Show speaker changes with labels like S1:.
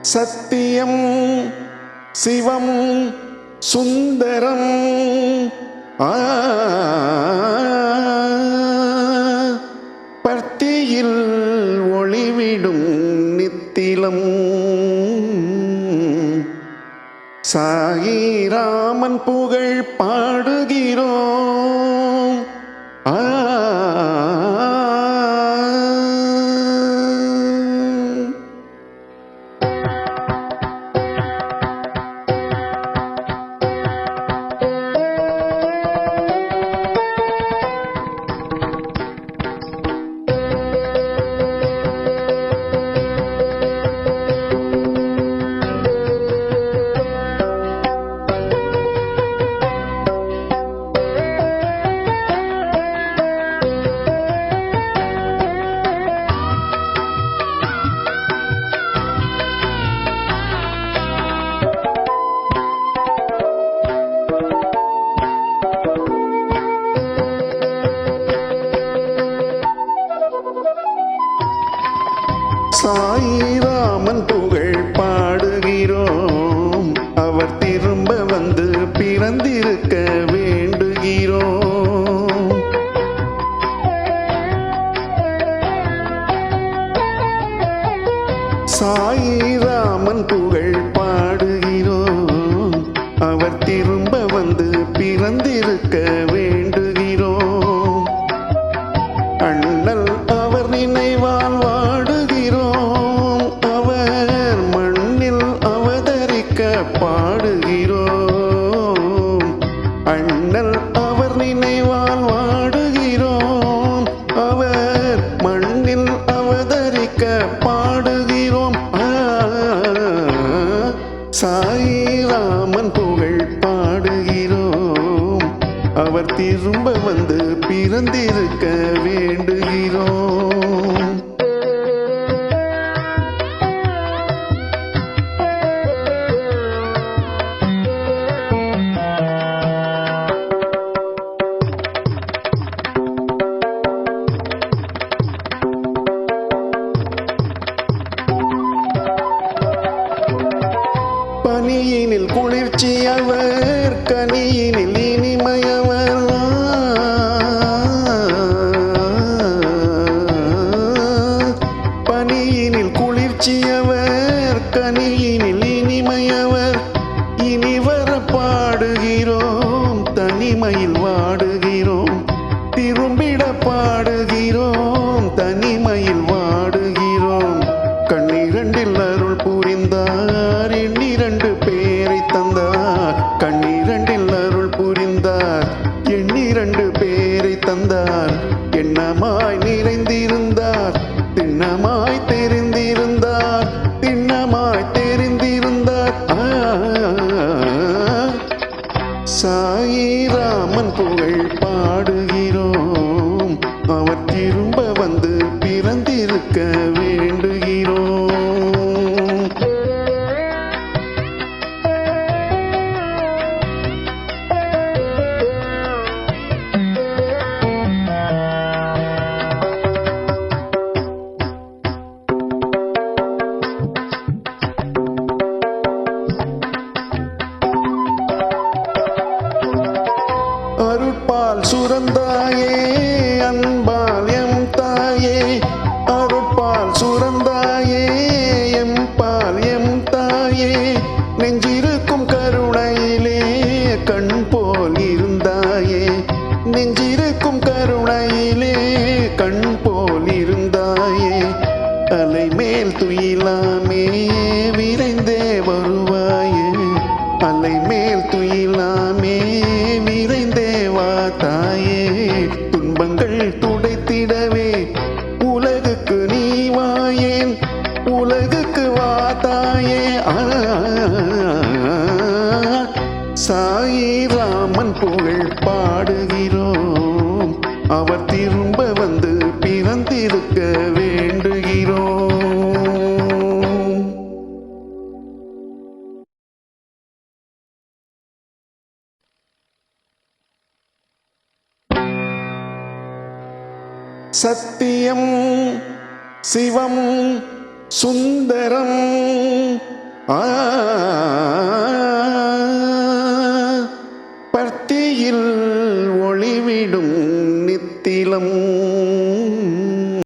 S1: சத்தியம் சிவம் சுந்தரம். பர்த்தியில் ஒளிவிடும் நித்திலம். சாயிராமன் புகழ் பாடுகிறோம். சாயிராமன் புகழ் பாடுகிறோம். அவர் திரும்ப வந்து பிறந்திருக்க வேண்டுகிறோம். சாயிராமன் புகழ் பாடுகிறோம். அவர் திரும்ப வந்து பிறந்திருக்க நினைவால் வாடுகிறோம். அவர் மண்ணில் அவதரிக்க பாடுகிறோம். ஆ, சாயிராமன் புகழ் பாடுகிறோம். அவர் திரும்ப வந்து பிறந்திருக்க வேண்டுகிறோம். கனியினில் குளிர்ச்சியவர் கனியினில் இனிமையவர். பனியினில் குளிர்ச்சியவர் கனியினில் இனிமையவர். இனி வர பாடுகிறோம் தனிமையில் வாடுகிறோம். திரும்பிட பாடுகிறோம் தனிமையில் திண்ணமாய் தெரிந்திருந்தார் திண்ணமாய் தெரிந்திருந்தார். சாயி ராமன் புகழ் அருட்பால் சுரந்தாயே அன்பால் எம் தாயே. அருட்பால் சுரந்தாயே எம் பால் எம் தாயே. நெஞ்சிருக்கும் கருணையிலே கண் போல் இருந்தாயே. நெஞ்சிருக்கும் கருணையிலே கண் போல் இருந்தாயே. அலை மேல் பிறந்திருக்க வேண்டுகிறோம். சத்தியம் சிவம் சுந்தரம் ஆ